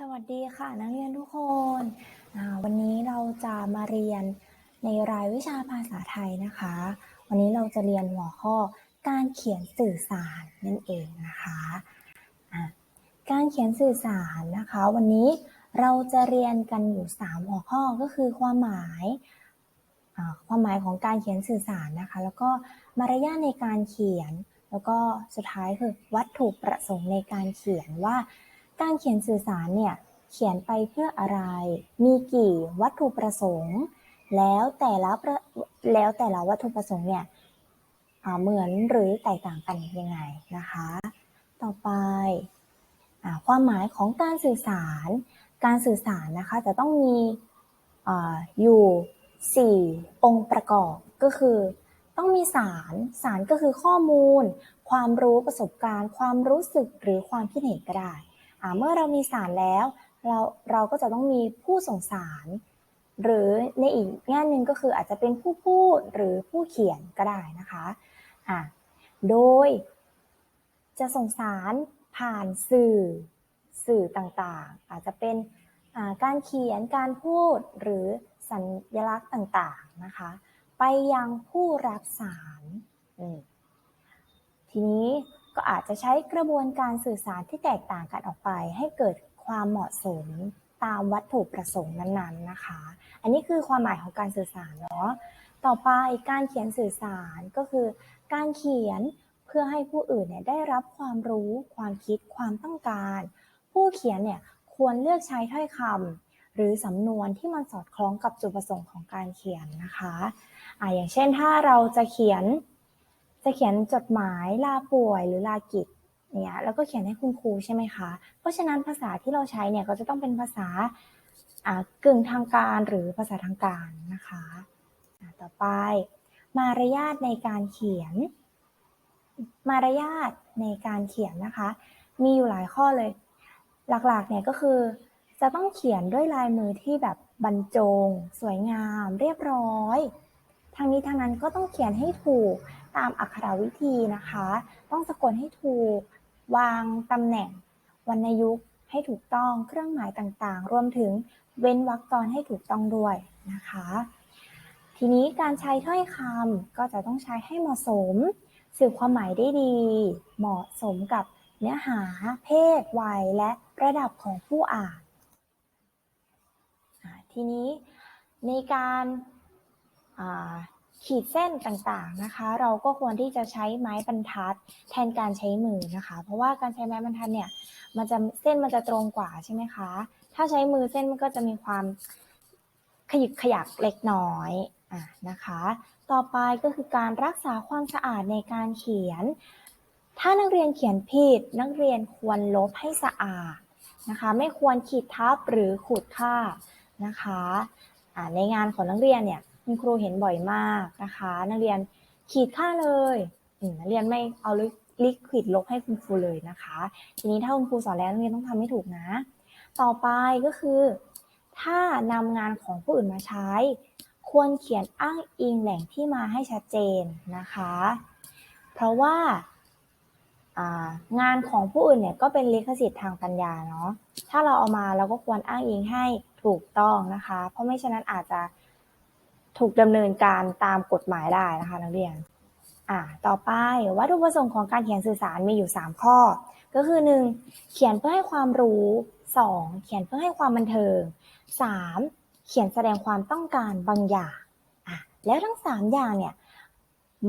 สวัสดีค่ะนักเรียนทุกคนวันนี้เราจะมาเรียนในรายวิชาภาษาไทยนะคะ วันนี้เราจะเรียนหัวข้อการเขียนสื่อสารนั่นเองนะคะะการเขียนสื่อสารนะคะ วันนี้เราจะเรียนกันอยู่ 3 หัวข้อก็คือความหมายความหมายของการเขียนสื่อสารนะคะ แล้วก็มารยาทในการเขียน แล้วก็สุดท้ายคือวัตถุประสงค์ในการเขียนว่า การเขียนสื่อสารเนี่ยเขียนไปเพื่ออะไร มีกี่วัตถุประสงค์ แล้วแต่ละแล้วแต่ละวัตถุประสงค์เนี่ยเหมือนหรือแตกต่างกันยังไงนะคะ ต่อไปอความหมายของการสื่อสาร การสื่อสารนะคะจะต้องมีออยู่ 4 องค์ประกอบก็คือ ต้องมีสาร สารก็คือข้อมูล ความรู้ประสบการณ์ ความรู้สึกหรือความคิดเห็นก็ได้ เมื่อเรามีสารแล้ว เราเราก็จะต้องมีผู้ส่งสาร หรือในอีกแง่หนึ่งก็คืออาจจะเป็นผู้พูดหรือผู้เขียนก็ได้นะคะอ่าโดยจะส่งสารผ่านสื่อสื่อต่างๆ อาจจะเป็นการเขียนการพูดหรือสัญลักษณ์ต่างๆนะคะ ไปยังผู้รับสารทีนี้ ก็อาจจะใช้กระบวนการสื่อสารที่แตกต่างกันออกไป ให้เกิดความเหมาะสมตามวัตถุประสงค์นั้นๆนะคะ อันนี้คือความหมายของการสื่อสารเนาะ ต่อไปการเขียนสื่อสารก็คือ การเขียนเพื่อให้ผู้อื่นเนี่ยได้รับความรู้ ความคิด ความต้องการ ผู้เขียนเนี่ยควรเลือกใช้ถ้อยคำหรือสำนวนที่มันสอดคล้องกับจุดประสงค์ของการเขียนนะคะอ่าอย่างเช่นถ้าเราจะเขียน จะเขียนจดหมายลาป่วยหรือลากิจเนี่ยแล้วก็เขียนให้คุณครูใช่ไหมคะ เพราะฉะนั้นภาษาที่เราใช้เนี่ยก็จะต้องเป็นภาษาอ่ากึ่งทางการหรือภาษาทางการนะคะต่อไป มารยาทในการเขียน มารยาทในการเขียนนะคะ มีอยู่หลายข้อเลย หลักๆเนี่ยก็คือจะต้องเขียนด้วยลายมือที่แบบบรรจง สวยงาม เรียบร้อยทางนี้ทางนั้นก็ต้องเขียนให้ถูก ตามอักขรวิธีนะคะ ต้องสะกดให้ถูก วางตำแหน่งวรรณยุกต์ให้ถูกต้อง เครื่องหมายต่างๆ รวมถึงเว้นวรรคตอนให้ถูกต้องด้วยนะคะ ทีนี้การใช้ถ้อยคำก็จะต้องใช้ให้เหมาะสม สื่อความหมายได้ดี เหมาะสมกับเนื้อหา เพศ วัย และระดับของผู้อ่าน ทีนี้ในการ ขีดเส้นต่างๆนะคะ เราก็ควรที่จะใช้ไม้บรรทัด แทนการใช้มือนะคะ เพราะว่าการใช้ไม้บรรทัดเนี่ยมันจะเส้นมันจะตรงกว่าใช่ไหมคะ ถ้าใช้มือเส้นมันก็จะมีความขยิกขยักเล็กน้อยอะนะคะ ต่อไปก็คือการรักษาความสะอาดในการเขียน ถ้านักเรียนเขียนผิด นักเรียนควรลบให้สะอาดนะคะ ไม่ควรขีดทับหรือขูดค่านะคะในงานของนักเรียนเนี่ย คุณครูเห็นบ่อยมากนะคะ นักเรียนขีดค่าเลยนักเรียนไม่เอาลิควิดลบให้คุณครูเลยนะคะ ทีนี้ถ้าคุณครูสอนแล้วนักเรียนต้องทำให้ถูกนะ ต่อไปก็คือ ถ้านำงานของผู้อื่นมาใช้ ควรเขียนอ้างอิงแหล่งที่มาให้ชัดเจนนะคะ เพราะว่าอ่างานของผู้อื่นเนี่ยก็เป็นลิขสิทธิ์ทางปัญญาเนาะถ้าเราเอามาเราก็ควรอ้างอิงให้ถูกต้องนะคะ เพราะไม่ฉะนั้นอาจจะ ถูกดำเนินการตามกฎหมายได้นะคะนักเรียนอ่าต่อไปวัตถุประสงค์ของการเขียนสื่อสารมีอยู่ 3 ข้อ ก็คือ 1. เขียนเพื่อให้ความรู้ 2. เขียนเพื่อให้ความบันเทิง 3. เขียนแสดงความต้องการบางอย่างอะแล้วทั้ง 3 อย่างเนี่ย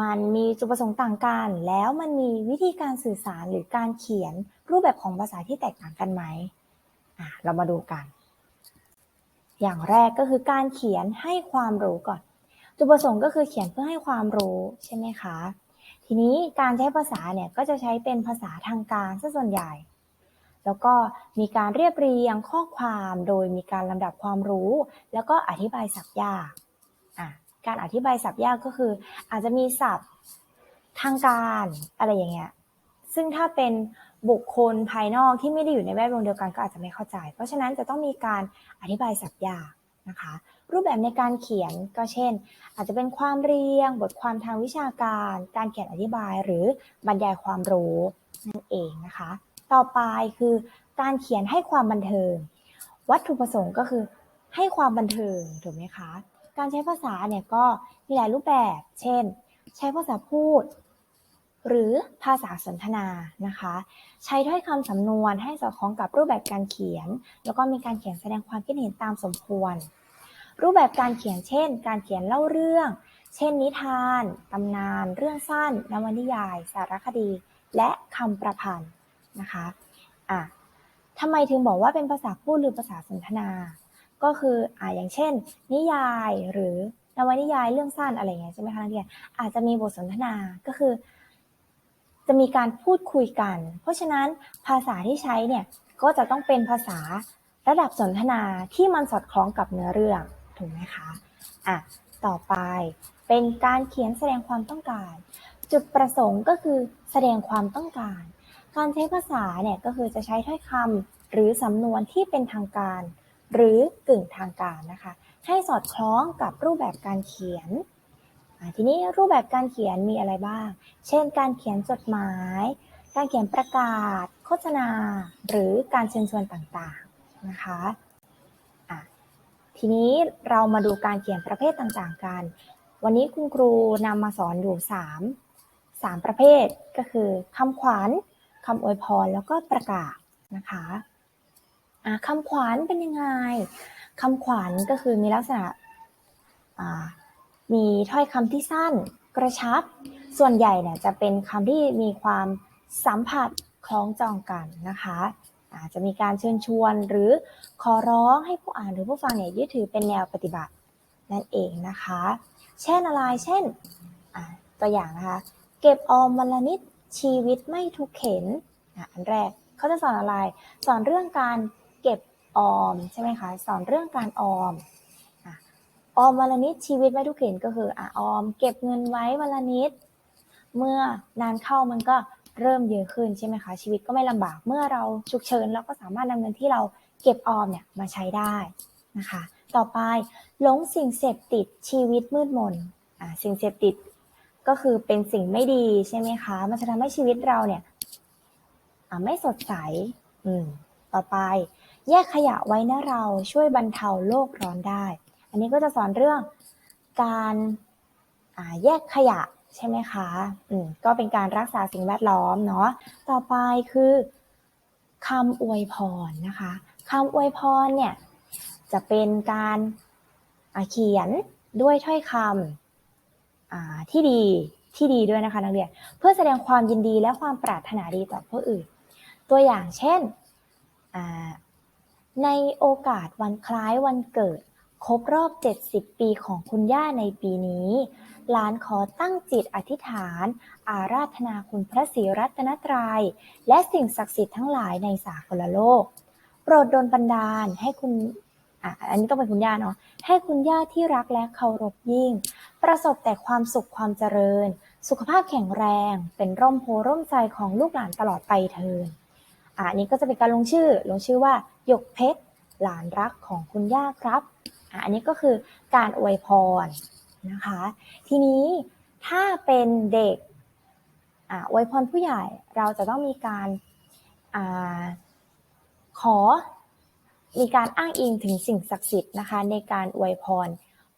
มันมีจุดประสงค์ต่างกัน แล้วมันมีวิธีการสื่อสารหรือการเขียนรูปแบบของภาษาที่แตกต่างกันไหมอะเรามาดูกัน อย่างแรกก็คือการเขียนให้ความรู้ก่อน จุดประสงค์ก็คือเขียนเพื่อให้ความรู้ใช่ไหมคะ ทีนี้การใช้ภาษาเนี่ยก็จะใช้เป็นภาษาทางการซะส่วนใหญ่ แล้วก็มีการเรียบเรียงข้อความโดยมีการลำดับความรู้ แล้วก็อธิบายศัพท์ยากอะการอธิบายศัพท์ยากก็คือ อาจจะมีศัพท์ทางการอะไรอย่างเงี้ย ซึ่งถ้าเป็น บุคคลภายนอกที่ไม่ได้อยู่ในแวดวงเดียวกันก็อาจจะไม่เข้าใจ เพราะฉะนั้นจะต้องมีการอธิบายศัพยานะคะ รูปแบบในการเขียนก็เช่น อาจจะเป็นความเรียง บทความทางวิชาการ การเขียนอธิบายหรือบรรยายความรู้นั่นเองนะคะ ต่อไปคือการเขียนให้ความบันเทิง วัตถุประสงค์ก็คือให้ความบันเทิงถูกไหมคะ การใช้ภาษาเนี่ยก็มีหลายรูปแบบ เช่น ใช้ภาษาพูด หรือภาษาสนทนานะคะ ใช้ถ้อยคำสำนวนให้สอดคล้องกับรูปแบบการเขียน แล้วก็มีการเขียนแสดงความคิดเห็นตามสมควร รูปแบบการเขียนเช่น การเขียนเล่าเรื่อง เช่น นิทาน ตำนาน เรื่องสั้น นวนิยาย สารคดี และคำประพันธ์นะคะอะทำไมถึงบอกว่าเป็นภาษาพูดหรือภาษาสนทนา ก็คืออ่าอย่างเช่น นิยายหรือนวนิยายเรื่องสั้นอะไรอย่างเงี้ยใช่ไหมคะนักเรียนอาจจะมีบทสนทนาก็คือ จะมีการพูดคุยกัน เพราะฉะนั้นภาษาที่ใช้เนี่ยก็จะต้องเป็นภาษาระดับสนทนาที่มันสอดคล้องกับเนื้อเรื่องถูกไหมคะอะต่อไปเป็นการเขียนแสดงความต้องการ จุดประสงค์ก็คือแสดงความต้องการ การใช้ภาษาเนี่ยก็คือจะใช้ถ้อยคำหรือสำนวนที่เป็นทางการ หรือกึ่งทางการนะคะ ให้สอดคล้องกับรูปแบบการเขียน ทีนี้รูปแบบการเขียนมีอะไรบ้าง เช่น การเขียนจดหมาย การเขียนประกาศ โฆษณา หรือการเชิญชวนต่างๆนะคะทีนี้เรามาดูการเขียนประเภทต่างๆกัน วันนี้คุณครูนำมาสอนอยู่3 3ประเภทก็คือคำขวัญคำอวยพรแล้วก็ประกาศนะคะะคำขวัญเป็นยังไงคำขวัญก็คือมีลักษณะอ่า มีถ้อยคำที่สั้นกระชับ ส่วนใหญ่เนี่ยจะเป็นคำที่มีความสัมผัสคล้องจองกันนะคะอาจจะมีการเชิญชวนหรือขอร้องให้ผู้อ่านหรือผู้ฟังเนี่ยยึดถือเป็นแนวปฏิบัตินั่นเองนะคะ เช่นอะไร เช่นตัวอย่างนะคะ เก็บออมวันละนิดชีวิตไม่ทุกเข็นอ,อันแรกเขาจะสอนอะไร สอนเรื่องการเก็บออมใช่ไหมคะ สอนเรื่องการออม ออมวันละนิดชีวิตไม่ทุกเข็นก็คืออะออม เก็บเงินไว้วันละนิด เมื่อนานเข้ามันก็เริ่มเยอะขึ้นใช่ไหมคะ ชีวิตก็ไม่ลำบากเมื่อเราฉุกเฉินเราก็สามารถนำเงินที่เราเก็บออมเนี่ยมาใช้ได้นะคะ ต่อไปหลงสิ่งเสพติดชีวิตมืดมนอ่าสิ่งเสพติดก็คือเป็นสิ่งไม่ดีใช่ไหมคะ มันจะทำให้ชีวิตเราเนี่ยอ่าไม่สดใสอืมต่อไป แยกขยะไว้นะเราช่วยบรรเทาโลกร้อนได้ อันนี้ก็จะสอนเรื่องการแยกขยะใช่ไหมคะอืมก็เป็นการรักษาสิ่งแวดล้อมเนาะ ต่อไปคือคำอวยพรนะคะคำอวยพรเนี่ยจะเป็นการเขียนด้วยถ้อยคำที่ดีที่ดีด้วยนะคะนักเรียนเพื่อแสดงความยินดีและความปรารถนาดีต่อผู้อื่น ตัวอย่างเช่นในโอกาสวันคล้ายวันเกิด ครบรอบ 70 ปีของคุณย่าในปีนี้ หลานขอตั้งจิตอธิษฐาน อาราธนาคุณพระศรีรัตนตรัย และสิ่งศักดิ์สิทธิ์ทั้งหลายในสากลโลก โปรดดลบันดาลให้คุณอะอันนี้ต้องเป็นคุณย่าเนาะ ให้คุณย่าที่รักและเคารพยิ่ง ประสบแต่ความสุขความเจริญ สุขภาพแข็งแรง เป็นร่มโพร่มใจของลูกหลานตลอดไปเทินอะอันนี้ก็จะเป็นการลงชื่อ ลงชื่อว่าหยกเพชรหลานรักของคุณย่าครับ อันนี้ก็คือการอวยพรนะคะ ทีนี้ถ้าเป็นเด็กอวยพรผู้ใหญ่เราจะต้องมีการอาขอมีการอ้างอิงถึงสิ่งศักดิ์สิทธิ์นะคะในการอวยพร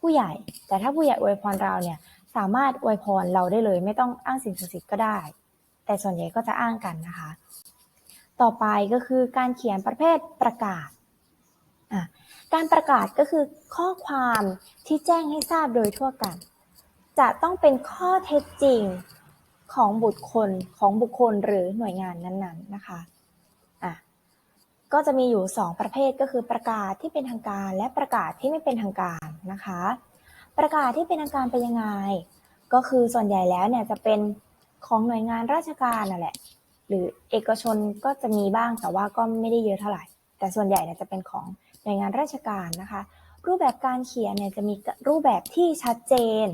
ผู้ใหญ่ แต่ถ้าผู้ใหญ่อวยพรเราเนี่ยสามารถอวยพรเราได้เลย ไม่ต้องอ้างสิ่งศักดิ์สิทธิ์ก็ได้ แต่ส่วนใหญ่ก็จะอ้างกันนะคะ ต่อไปก็คือการเขียนประเภทประกาศอะ การประกาศก็คือข้อความที่แจ้งให้ทราบโดยทั่วกัน จะต้องเป็นข้อเท็จจริงของบุคคลของบุคคลหรือหน่วยงานนั้นๆนะคะอะก็จะมีอยู่ 2 ประเภทก็คือประกาศที่เป็นทางการ และประกาศที่ไม่เป็นทางการนะคะ ประกาศที่เป็นทางการเป็นยังไง ก็คือส่วนใหญ่แล้วเนี่ยจะเป็นของหน่วยงานราชการนั่นแหละ หรือเอกชนก็จะมีบ้างแต่ว่าก็ไม่ได้เยอะเท่าไหร่ แต่ส่วนใหญ่เนี่ยจะเป็นของ หน่วยงานราชการนะคะ รูปแบบการเขียนเนี่ยจะมีรูปแบบที่ชัดเจน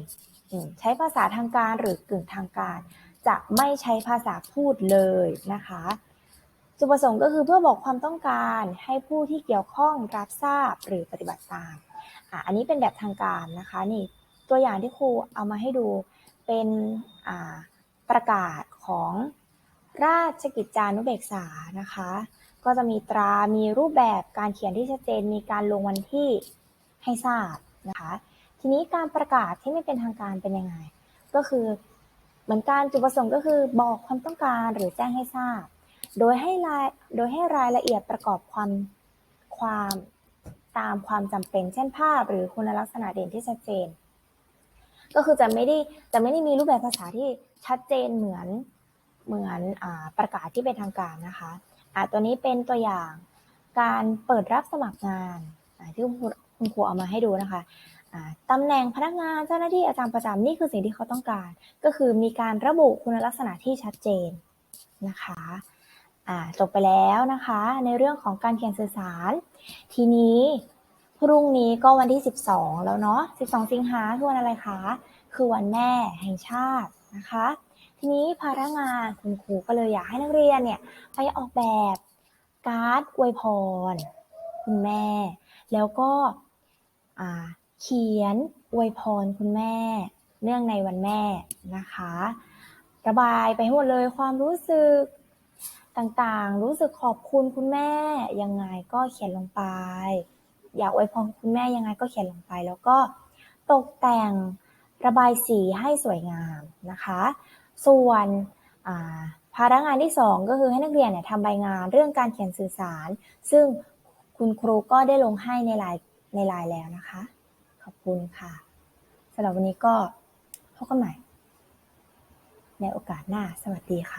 ใช้ภาษาทางการหรือกึ่งทางการ จะไม่ใช้ภาษาพูดเลยนะคะ จุดประสงค์ก็คือเพื่อบอกความต้องการให้ผู้ที่เกี่ยวข้องรับทราบหรือปฏิบัติตามอะอันนี้เป็นแบบทางการนะคะนี่ตัวอย่างที่ครูเอามาให้ดูเป็นอ่าประกาศของราชกิจจานุเบกษานะคะ ก็จะมีตรา มีรูปแบบการเขียนที่ชัดเจน มีการลงวันที่ให้ทราบนะคะ ทีนี้การประกาศที่ไม่เป็นทางการเป็นยังไง ก็คือเหมือนการจุดประสงค์ก็คือบอกความต้องการหรือแจ้งให้ทราบ โดยให้รายโดยให้รายละเอียดประกอบความความตามความจำเป็น เช่นภาพ หรือคุณลักษณะเด่นที่ชัดเจน ก็คือจะไม่ได้จะไม่ได้มีรูปแบบภาษาที่ชัดเจนเหมือนเหมือนอประกาศที่เป็นทางการนะคะ อ่าตัวนี้เป็นตัวอย่างการเปิดรับสมัครงานที่คุณครูเอามาให้ดูนะคะตำแหน่งพนักงานเจ้าหน้าที่อาจารย์ประจำนี่คือสิ่งที่เขาต้องการ ก็คือมีการระบุคุณลักษณะที่ชัดเจนนะคะจบไปแล้วนะคะ ในเรื่องของการเขียนสื่อสาร ทีนี้พรุ่งนี้ก็วันที่ 12 แล้วเนาะ 12 สิงหาคือวันอะไรคะ คือวันแม่แห่งชาตินะคะ ทีนี้ภาระงานคุณครูก็เลยอยากให้นักเรียนเนี่ยไปออกแบบการ์ดอวยพร คุณแม่ แล้วก็เขียนอวยพรคุณแม่ เนื่องในวันแม่นะคะ ระบายไปหมดเลยความรู้สึกต่างๆ รู้สึกขอบคุณคุณแม่ ยังไงก็เขียนลงไป อยากอวยพรคุณแม่ยังไงก็เขียนลงไป แล้วก็ตกแต่งระบายสีให้สวยงามนะคะ ส่วนอ่าภาระงานที่ 2 ก็คือให้นักเรียนเนี่ยทำใบงานเรื่องการเขียนสื่อสาร ซึ่งคุณครูก็ได้ลงให้ในไลน์ในไลน์แล้วนะคะ ขอบคุณค่ะสำหรับวันนี้ก็พบกันใหม่ ในโอกาสหน้าสวัสดีค่ะ